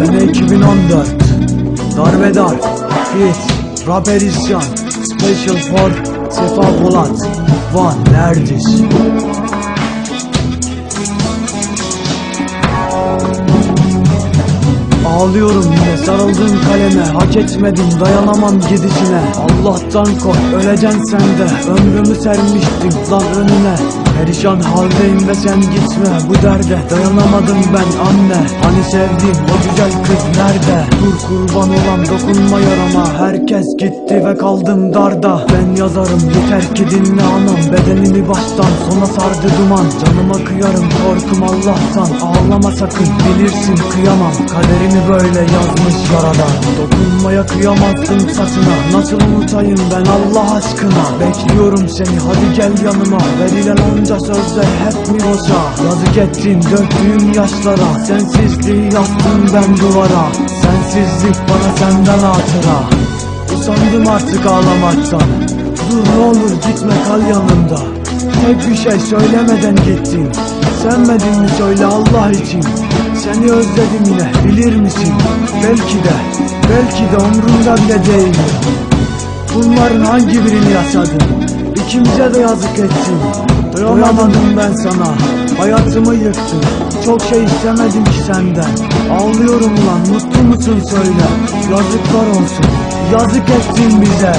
Sene 2014 Darbedar Fit Rapper isyan Special for Sefa Polat Van Nerdiz Ağlıyorum yine sarıldım kaleme Hak etmedim dayanamam gidişine. Allah'tan kork öleceksin sen de. Ömrümü sermiştim lan önüne Perişan haldeyim ve sen gitme Bu derde. Dayanamadım ben anne. Hani sevdiğim o güzel kız nerede? Dur kurban olan dokunma yarama. Herkes gitti ve kaldım darda. Ben yazarım yeter ki dinle anam. Bedenimi baştan sona sardı duman. Canıma kıyarım korkum Allah'tan. Ağlama sakın bilirsin kıyamam. Kaderimi böyle yazmış yaradan Dokunmaya kıyamazdım saçına Nasıl unutayım ben Allah aşkına? Bekliyorum seni hadi gel yanıma. Verilen onca sözler hep mi boşa? Yazık ettin döktüğüm yaşlara. Sensizliği yazdım ben duvara. Sensizlik bana senden hatıra. Usandım artık ağlamaktan. Dur ne olur gitme kal yanımda. Tek bir şey söylemeden gittin. Sevmedin mi söyle Allah için. Seni özledim yine bilir misin? Belki de belki de umrumda bile değil Bunların hangi birini yaşadın İkimize de yazık ettin Doyamadım ben sana. Hayatımı yıktın. Çok şey istemedim ki senden. Ağlıyorum ulan. Mutlu musun söyle. Yazıklar olsun. Yazık ettin bize